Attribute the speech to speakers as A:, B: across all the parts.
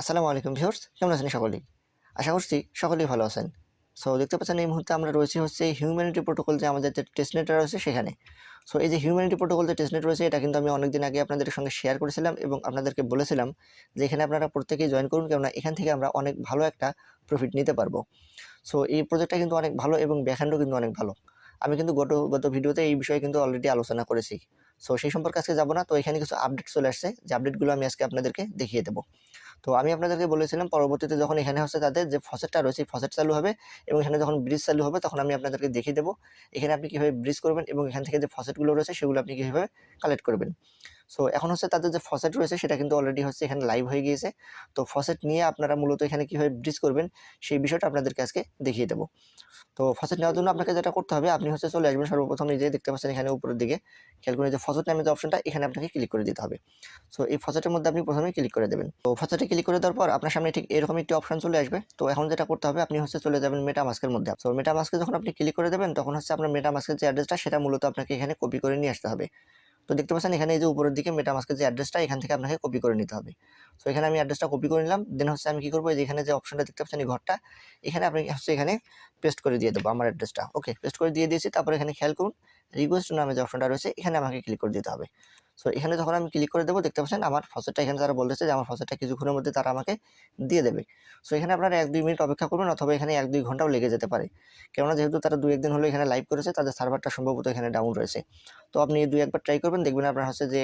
A: আসসালামু আলাইকুম ভিউর্স কেমন আছেন সকলেই? আশা করছি সকলেই ভালো আছেন। সো দেখতে পাচ্ছেন এই মুহূর্তে আমরা রয়েছি হচ্ছে হিউম্যানিটি প্রোটোকল যে আমাদের যে টেস্টনেট রয়েছে সেখানে। সো এই যে হিউম্যানিটি প্রোটোকল যে টেস্টনেট রয়েছে, এটা কিন্তু আমি অনেকদিন আগে আপনাদের সঙ্গে শেয়ার করেছিলাম এবং আপনাদেরকে বলেছিলাম যে এখানে আপনারা প্রত্যেকেই জয়েন করুন, কেননা এখান থেকে আমরা অনেক ভালো একটা প্রফিট নিতে পারব। সো এই প্রজেক্টটা কিন্তু অনেক ভালো এবং ব্যাকহ্যান্ডও কিন্তু অনেক ভালো। আমি কিন্তু গত গত ভিডিওতে এই বিষয়ে কিন্তু অলরেডি আলোচনা করেছি। সো সেই সম্পর্কে আজকে যাব না, তো এখানে কিছু আপডেট চলে আসছে। যে আপডেটগুলো আমি আজকে আপনাদেরকে দেখিয়ে দেবো। তো আমি আপনাদেরকে বলেছিলাম পরবর্তীতে যখন এখানে হচ্ছে তাদের যে ফসেটটা রয়েছে ফসেট চালু হবে এবং এখানে যখন ব্রিজ চালু হবে তখন আমি আপনাদেরকে দেখিয়ে দেবো। এখানে আপনি কীভাবে ব্রিজ করবেন এবং এখান থেকে যে ফসেটগুলো রয়েছে সেগুলো আপনি কীভাবে কালেক্ট করবেন। সো এখন হচ্ছে তাদের যে ফসেট রয়েছে সেটা কিন্তু অলরেডি হচ্ছে এখানে লাইভ হয়ে গিয়েছে। তো ফসেট নিয়ে আপনারা মূলত এখানে কীভাবে ব্রিজ করবেন সেই বিষয়টা আপনাদেরকে আজকে দেখিয়ে দেবো। তো ফসেট নেওয়ার জন্য আপনাকে যেটা করতে হবে, আপনি হচ্ছে চলে আসবেন সর্বপ্রথম যে দেখতে পাচ্ছেন এখানে উপরের দিকে। খেয়াল করে যে ফসেট নামে যে অপশনটা এখানে আপনাকে ক্লিক করে দিতে হবে। সো এই ফসেটের মধ্যে আপনি প্রথমে ক্লিক করে দেবেন। তো ফসেটে ক্লিক করে দেওয়ার পর আপনার সামনে ঠিক এরকম একটি অপশন চলে আসবে। তো এখন যেটা করতে হবে, আপনি হচ্ছে চলে যাবেন মেটা মাস্কের মধ্যে। সো মেটা মাস্কে যখন আপনি ক্লিক করে দেবেন, তখন হচ্ছে আপনার মেটা মাস্কের যে অ্যাড্রেসটা সেটা মূলত আপনাকে এখানে কপি করে নিয়ে আসতে হবে। তো দেখতে পাচ্ছেন, এখানে এই যে উপরের দিকে মেটা মাস্কের যে অ্যাড্রেসটা এখান থেকে আপনাকে কপি করে নিতে হবে। সো এখানে আমি অ্যাড্রেসটা কপি করে নিলাম। দেন হচ্ছে আমি কি করব এখানে যে অপশনটা দেখতে পাচ্ছেন, এই ঘরটা, এখানে আপনি হচ্ছে এখানে পেস্ট করে দিয়ে দেবো আমার অ্যাড্রেসটা ওকে পেস্ট করে দিয়ে দিয়েছি। তারপর এখানে খেয়াল করুন রিকোয়েস্ট নামে যে অপশনটা রয়েছে, এখানে আমাকে ক্লিক করে দিতে হবে। সো এখানে যখন আমি ক্লিক করে দেবো, দেখতে পাচ্ছেন আমার ফসেটটা এখানে তারা বলতেছে যে আমার ফসেটটা কিছুক্ষণের মধ্যে তারা আমাকে দিয়ে দেবে। সো এখানে আপনারা এক দুই মিনিট অপেক্ষা করবেন, অথবা এখানে এক দুই ঘন্টাও লেগে যেতে পারে। কেননা যেহেতু তারা দু একদিন হলো এখানে লাইভ করেছে, তাদের সার্ভারটা সম্ভবত এখানে ডাউন রয়েছে। তো আপনি দুই একবার ট্রাই করবেন, দেখবেন আপনার হচ্ছে যে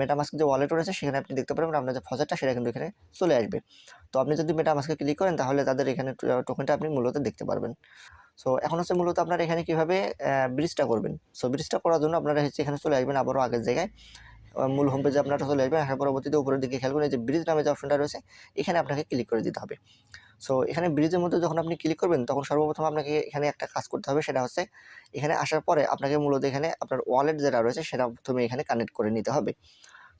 A: মেটামাস্ক যে ওয়ালেট রয়েছে, সেখানে আপনি দেখতে পারবেন আপনার যে ফসেটটা সেটা কিন্তু এখানে চলে আসবে। তো আপনি যদি মেটামাস্কে ক্লিক করেন, তাহলে তাদের এখানে টোকেনটা আপনি মূলত দেখতে পারবেন। সো এখন হচ্ছে মূলত আপনারা এখানে কীভাবে ব্রিজটা করবেন। সো ব্রিজটা করার জন্য আপনারা হচ্ছে এখানে চলে আসবেন আবারও আগের জায়গায়। মূল হোম পেজে আপনারা চলে আসবেন। আসার পরবর্তীতে উপরের দিকে খেয়াল করুন যে ব্রিজ নামে যে অপশনটা রয়েছে, এখানে আপনাকে ক্লিক করে দিতে হবে। সো এখানে ব্রিজের মধ্যে যখন আপনি ক্লিক করবেন, তখন সর্বপ্রথম আপনাকে এখানে একটা কাজ করতে হবে, সেটা হচ্ছে এখানে আসার পরে আপনাকে মূলত এখানে আপনার ওয়ালেট যেটা রয়েছে, সেটা প্রথমে এখানে কানেক্ট করে নিতে হবে।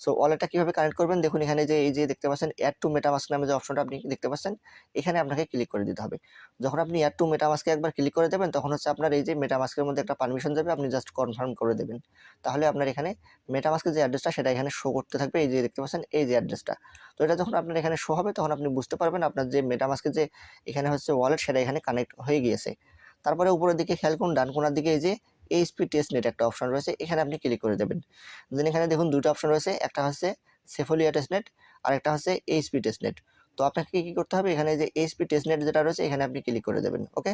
A: সো ওয়ালেটটা কীভাবে কানেক্ট করবেন? দেখুন, এখানে যে, এই যে দেখতে পাচ্ছেন অ্যাড টু মেটামাস্ক নামে যে অপশনটা আপনি দেখতে পাচ্ছেন, এখানে আপনাকে ক্লিক করে দিতে হবে। যখন আপনি অ্যাড টু মেটামাস্কে একবার ক্লিক করে দেবেন, তখন হচ্ছে আপনার এই যে মেটামাস্কের মধ্যে একটা পারমিশন যাবে, আপনি জাস্ট কনফার্ম করে দেবেন। তাহলে আপনার এখানে মেটামাস্কের যে অ্যাড্রেসটা সেটা এখানে শো করতে থাকবে, এই যে দেখতে পাচ্ছেন, এই যে অ্যাড্রেসটা তো এটা যখন আপনার এখানে শো হবে, তখন আপনি বুঝতে পারবেন আপনার যে মেটামাস্কের যে, এখানে হচ্ছে ওয়ালেট সেটা এখানে কানেক্ট হয়ে গিয়েছে। তারপরে উপরের দিকে খেয়াল করুন, ডান কোনার দিকে এই যে এইচপি টেস্ট নেট একটা অপশন রয়েছে, এখানে আপনি ক্লিক করে দেবেন। দেন এখানে দেখুন দুটো অপশন রয়েছে, একটা হচ্ছে সেফোলিয়া টেস্টনেট আর একটা হচ্ছে এইচপি টেস্টনেট তো আপনাকে কী করতে হবে, এখানে যে এইচপি টেস্টনেট যেটা রয়েছে, এখানে আপনি ক্লিক করে দেবেন ওকে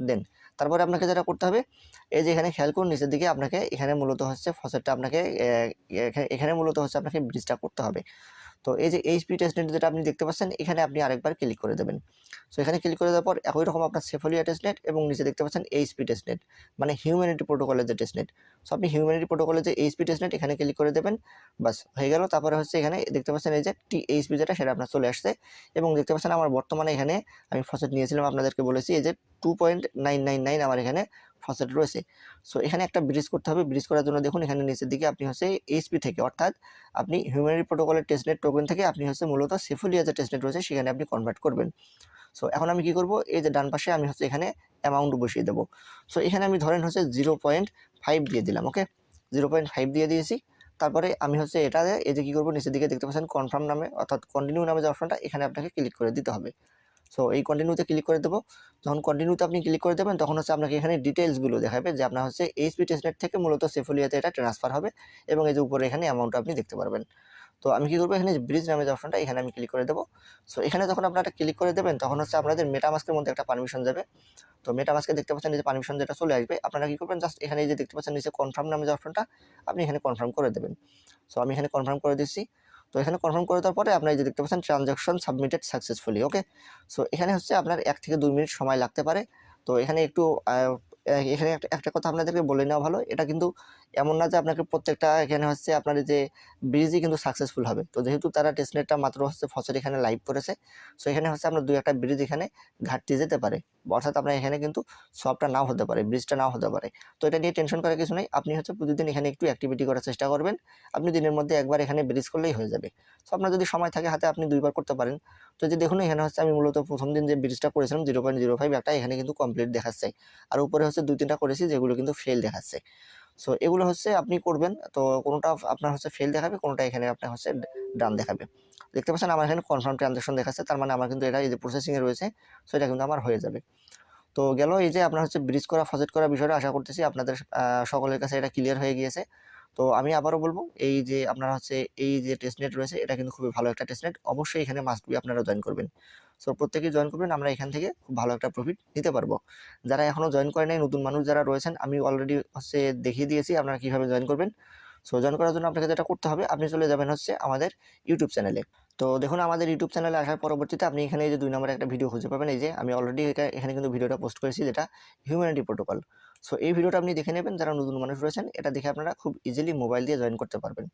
A: দেন তারপরে আপনাকে যেটা করতে হবে, এই যে এখানে খেয়াল করুন, নিচের দিকে আপনাকে এখানে মূলত হচ্ছে ফসেটটা আপনাকে এখানে- এখানে মূলত হচ্ছে আপনাকে ব্রিজটা করতে হবে। তো এই যে এইচপি টেস্টনেট যেটা আপনি দেখতে পাচ্ছেন, এখানে আপনি আরেকবার ক্লিক করে দেবেন। সো এখানে ক্লিক করে দেওয়ার পর একই রকম আপনার সেফোলিয়া টেস্টনেট এবং নিচে দেখতে পাচ্ছেন এইচপি টেস্টনেট মানে হিউম্যানিটি প্রোটোকলের যে টেস্টনেট সো আপনি হিউম্যানিটি প্রোটোকলের যে এইচপি টেস্টনেট এখানে ক্লিক করে দেবেন বাস হয়ে গেল। তারপরে হচ্ছে এখানে দেখতে পাচ্ছেন এই যে টি এইচপি যেটা, সেটা আপনার চলে আসছে এবং দেখতে পাচ্ছেন আমার বর্তমানে এখানে আমি ফসেট নিয়েছিলাম, আপনাদেরকে বলেছি এই যে two point nine nine nine আমার এখানে ফসেট রয়েছে। সো এখানে একটা ব্রিজ করতে হবে। ব্রিজ করার জন্য দেখুন, এখানে নিচের দিকে আপনি হচ্ছে এইচপি থেকে, অর্থাৎ আপনি হিউম্যানিটি প্রোটোকলের টেস্টনেট টোকেন থেকে আপনি হচ্ছে মূলত সেফুলিয়া যে টেস্টনেট রয়েছে, সেখানে আপনি কনভার্ট করবেন। সো এখন আমি কি করব? এই যে ডান পাশে আমি হচ্ছে এখানে অ্যামাউন্ট বসিয়ে দেবো। সো এখানে আমি ধরেন হচ্ছে জিরো পয়েন্ট ফাইভ দিয়ে দিলাম ওকে জিরো পয়েন্ট ফাইভ দিয়ে দিয়েছি। তারপরে আমি হচ্ছে এটা এই যে কী করব? নিচের দিকে দেখতে পাচ্ছেন কনফার্ম নামে, অর্থাৎ কন্টিনিউ নামে যে অপশনটা এখানে আপনাকে ক্লিক করে দিতে হবে। সো এই কন্টিনিউতে ক্লিক করে দেবো। যখন কন্টিনিউতে আপনি ক্লিক করে দেবেন, তখন হচ্ছে আপনাকে এখানে ডিটেলসগুলো দেখাবে যে আপনার হচ্ছে এইচপি টেস্টনেট থেকে মূলত সেফুলিয়াতে এটা ট্রান্সফার হবে এবং এই যে উপরে এখানে অ্যামাউন্ট আপনি দেখতে পারবেন। তো আমি কী করব, এখানে ব্রিজ নামে যে অপশনটা এখানে আমি ক্লিক করে দেবো। সো এখানে যখন আপনারা ক্লিক করে দেবেন, তখন হচ্ছে আপনাদের মেটামাস্কের মধ্যে একটা পারমিশন যাবে। তো মেটামাস্কে দেখতে পাচ্ছেন যে পারমিশন যেটা চলে আসবে, আপনারা কী করবেন জাস্ট এখানে যে দেখতে পাচ্ছেন নিচে কনফার্ম নামে যে অপশনটা আপনি এখানে কনফার্ম করে দেবেন। সো আমি এখানে কনফার্ম করে দিচ্ছি। তো এখানে কনফার্ম করে দেওয়ার পরে আপনার যে দেখতে পাচ্ছেন transaction submitted successfully okay so এখানে হচ্ছে আপনার এক থেকে দুই মিনিট সময় লাগতে পারে। তো এখানে একটু এখানে একটা একটা কথা আপনাদেরকে বলে নেওয়া ভালো। এটা কিন্তু এমন না যে আপনাকে প্রত্যেকটা এখানে হচ্ছে আপনার যে ব্রিজই কিন্তু সাকসেসফুল হবে। তো যেহেতু তারা টেস্টনেটটা মাত্র হচ্ছে ফসল এখানে লাইভ করেছে সো এখানে হচ্ছে আপনার দুই একটা ব্রিজ এখানে ঘাটতি যেতে পারে। অর্থাৎ আপনার এখানে কিন্তু সবটা নাও হতে পারে ব্রিজটা নাও হতে পারে। তো এটা নিয়ে টেনশন করার কিছু নেই। আপনি হচ্ছে প্রতিদিন এখানে একটু অ্যাক্টিভিটি করার চেষ্টা করবেন। আপনি দিনের মধ্যে একবার এখানে ব্রিজ করলেই হয়ে যাবে। সো আপনার যদি সময় থাকে হাতে, আপনি দুইবার করতে পারেন। তো যে দেখুন, এখানে হচ্ছে আমি মূলত প্রথম দিন যে ব্রিজটা করেছিলাম জিরো পয়েন্ট জিরো ফাইভ একটা এখানে কিন্তু কমপ্লিট দেখাচ্ছে। আর উপরে হচ্ছে দুই, তিনটা করেছি যেগুলো কিন্তু ফেল দেখাচ্ছে। সো এগুলো হচ্ছে আপনি করবেন, তো কোনোটা আপনার হচ্ছে ফেল দেখাবে, কোনোটা এখানে আপনার হচ্ছে ডান দেখাবে। দেখতে পাচ্ছেন আমার এখানে কনফার্ম ট্রানজাকশন দেখাচ্ছে, তার মানে আমার কিন্তু এটা এই যে প্রসেসিংয়ে রয়েছে সো এটা কিন্তু আমার হয়ে যাবে। তো গেল এই যে আপনার হচ্ছে ব্রিজ করা ফজেট করা বিষয়টা আশা করতেছি আপনাদের সকলের কাছে এটা ক্লিয়ার হয়ে গিয়েছে। তো আমি আবারও বলব, এই যে আপনারা হচ্ছে, এই যে টেস্টনেট রয়েছে, এটা কিন্তু খুবই ভালো একটা টেস্টনেট অবশ্যই এখানে মাস্ট বি আপনারা জয়েন করবেন। সো প্রত্যেকেই জয়েন করবেন, আমরা এখান থেকে খুব ভালো একটা প্রফিট নিতে পারব। যারা এখনও জয়েন করে নাই, নতুন মানুষ যারা রয়েছেন, আমি অলরেডি হচ্ছে দেখিয়ে দিয়েছি আপনারা কীভাবে জয়েন করবেন। সো জয়েন করার জন্য আপনাকে যেটা করতে হবে, আপনি চলে যাবেন হচ্ছে আমাদের ইউটিউব চ্যানেলে তো দেখুন, আমাদের ইউটিউব চ্যানেলে আসার পরবর্তীতে আপনি এখানে এই যে দুই নম্বরে একটা ভিডিও খুঁজে পাবেন। এই যে আমি অলরেডি এটা এখানে কিন্তু ভিডিওটা পোস্ট করেছি, যেটা হিউম্যানিটি প্রোটোকল সো এই ভিডিওটা আপনি দেখে নেবেন, যারা নতুন মানুষ রয়েছেন, এটা দেখে আপনারা খুব ইজিলি মোবাইল দিয়ে জয়েন করতে পারবেন।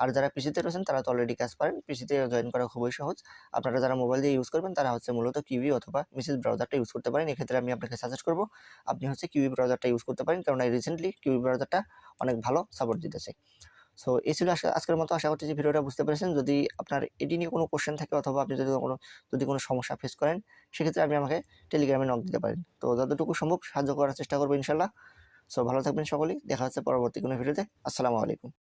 A: আর যারা পিসিতে রয়েছেন, তারা তো অলরেডি কাজ পারেন। পিসিতে জয়েন করা খুবই সহজ। আপনারা যারা মোবাইল দিয়ে ইউজ করবেন, তারা হচ্ছে মূলত কিউই অথবা মিসেস ব্রাউজারটা ইউজ করতে পারেন। এক্ষেত্রে আমি আপনাকে সাজেস্ট করব, আপনি হচ্ছে কিউই ব্রাউজারটা ইউজ করতে পারেন। কারণ রিসেন্টলি কিউই ব্রাউজারটা অনেক ভালো সাপোর্ট দিতেছে। সো এই ছিল আজকে- আজকের মতো। আশা করছি যে ভিডিওটা বুঝতে পেরেছেন। যদি আপনার এটি নিয়ে কোনো কোশ্চেন থাকে অথবা আপনি যদি কোনো যদি কোনো সমস্যা ফেস করেন, সেক্ষেত্রে আপনি আমাকে টেলিগ্রামে নক দিতে পারেন। তো যতটুকু সম্ভব সাহায্য করার চেষ্টা করব ইনশাল্লাহ। সো ভালো থাকবেন সকলেই। দেখা হচ্ছে পরবর্তী কোনো ভিডিওতে। আসসালামু আলাইকুম।